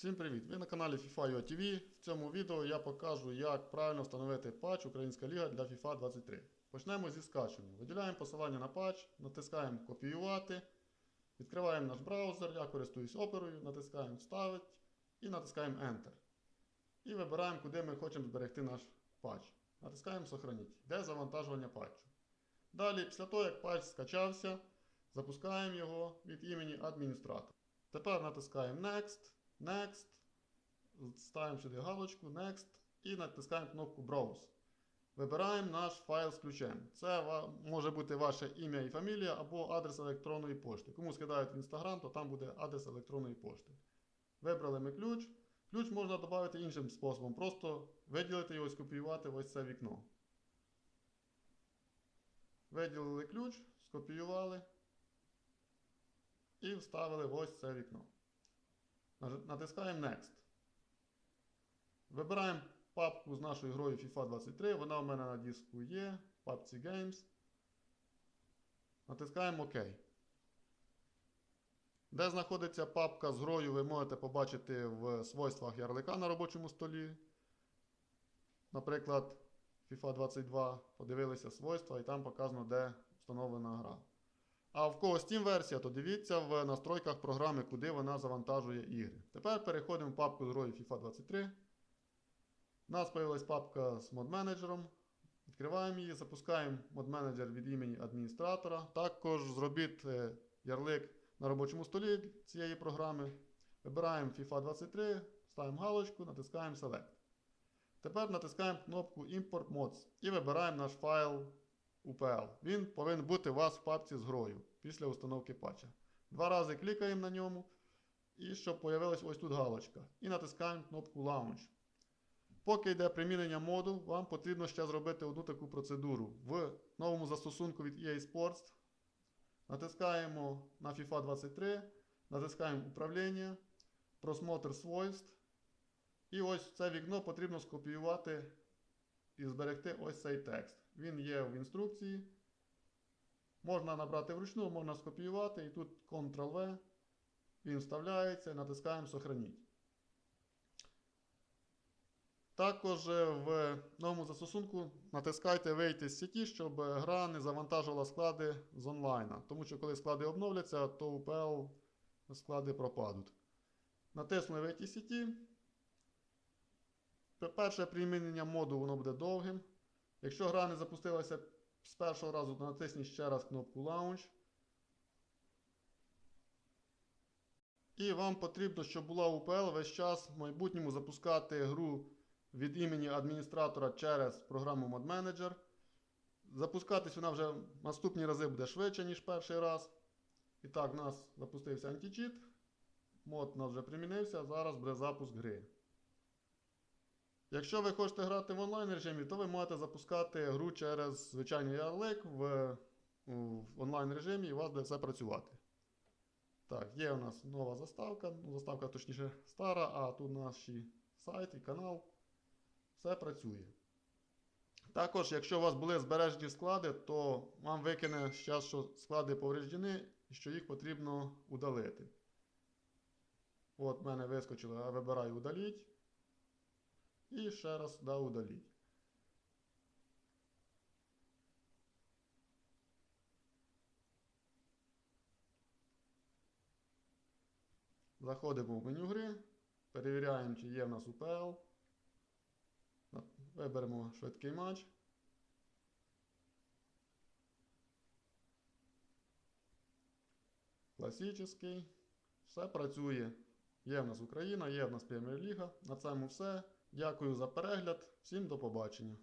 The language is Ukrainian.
Всім привіт! Ви на каналі FIFA UA TV. В цьому відео я покажу, як правильно встановити патч Українська Ліга для FIFA 23. Почнемо зі скачування. Виділяємо посилання на патч, натискаємо копіювати, відкриваємо наш браузер, я користуюсь оперою, натискаємо Вставити і натискаємо Enter. І вибираємо, куди ми хочемо зберегти наш патч. Натискаємо Сохраніть. Йде завантажування патчу. Далі, після того, як патч скачався, запускаємо його від імені адміністратора. Тепер натискаємо Next, Next, ставимо сюди галочку Next і натискаємо кнопку Browse. Вибираємо наш файл з ключем. Це може бути ваше ім'я і фамілія або адрес електронної пошти. Кому скидають в Instagram, то там буде адрес електронної пошти. Вибрали ми ключ. Ключ можна додати іншим способом. Просто виділити його і скопіювати в ось це вікно. Виділили ключ, скопіювали і вставили в ось це вікно. Натискаємо Next. Вибираємо папку з нашою грою FIFA 23. Вона у мене на диску є. Папці Games. Натискаємо ОК. Де знаходиться папка з грою, ви можете побачити в свойствах ярлика на робочому столі. Наприклад, FIFA 22 подивилися свойства і там показано, де встановлена гра. А в кого Steam версія, то дивіться в настройках програми, куди вона завантажує ігри. Тепер переходимо в папку з грою FIFA 23. У нас з'явилась папка з мод-менеджером. Відкриваємо її, запускаємо мод-менеджер від імені адміністратора. Також зробіть е, ярлик на робочому столі цієї програми. Вибираємо FIFA 23, ставимо галочку, натискаємо Select. Тепер натискаємо кнопку Import Mods і вибираємо наш файл UPL. Він повинен бути у вас в папці з грою після установки патча. Два рази клікаємо на ньому, і щоб появилась ось тут галочка. І натискаємо кнопку Launch. Поки йде примінення моду, вам потрібно ще зробити одну таку процедуру. В новому застосунку від EA Sports натискаємо на FIFA 23, натискаємо управління, просмотр свойств. І ось це вікно потрібно скопіювати і зберегти ось цей текст. Він є в інструкції. Можна набрати вручну, можна скопіювати, і тут Ctrl-V. Він вставляється, натискаємо Сохраніть. Також е, в новому застосунку натискайте Вийти з сіті, щоб гра не завантажувала склади з онлайна. Тому що коли склади обновляться, то UPL склади пропадуть. Натиснули Вийти з сіті. Перше примінення моду воно буде довгим. Якщо гра не запустилася з першого разу, то натисніть ще раз кнопку Launch. І вам потрібно, щоб була UPL весь час в майбутньому запускати гру від імені адміністратора через програму Mod Manager. Запускатись вона вже в наступні рази буде швидше, ніж перший раз. І так, у нас запустився античіт. Мод у нас вже примінився, зараз буде запуск гри. Якщо ви хочете грати в онлайн режимі, то ви можете запускати гру через звичайний ярлик в, в онлайн режимі і у вас буде все працювати. Так, є у нас нова заставка. Ну, заставка точніше стара, а тут наш сайт і канал. Все працює. Також, якщо у вас були збережені склади, то вам викине зараз, що склади повреждені і що їх потрібно удалити. От в мене вискочило, я вибираю удаліть. І ще раз да, удаліть. Заходимо в меню гри, перевіряємо, чи є в нас. На- Виберемо швидкий матч. Класичний. Все працює. Є в нас Україна, є в нас Прем'єр-ліга. На цьому все. Дякую за перегляд. Всім до побачення.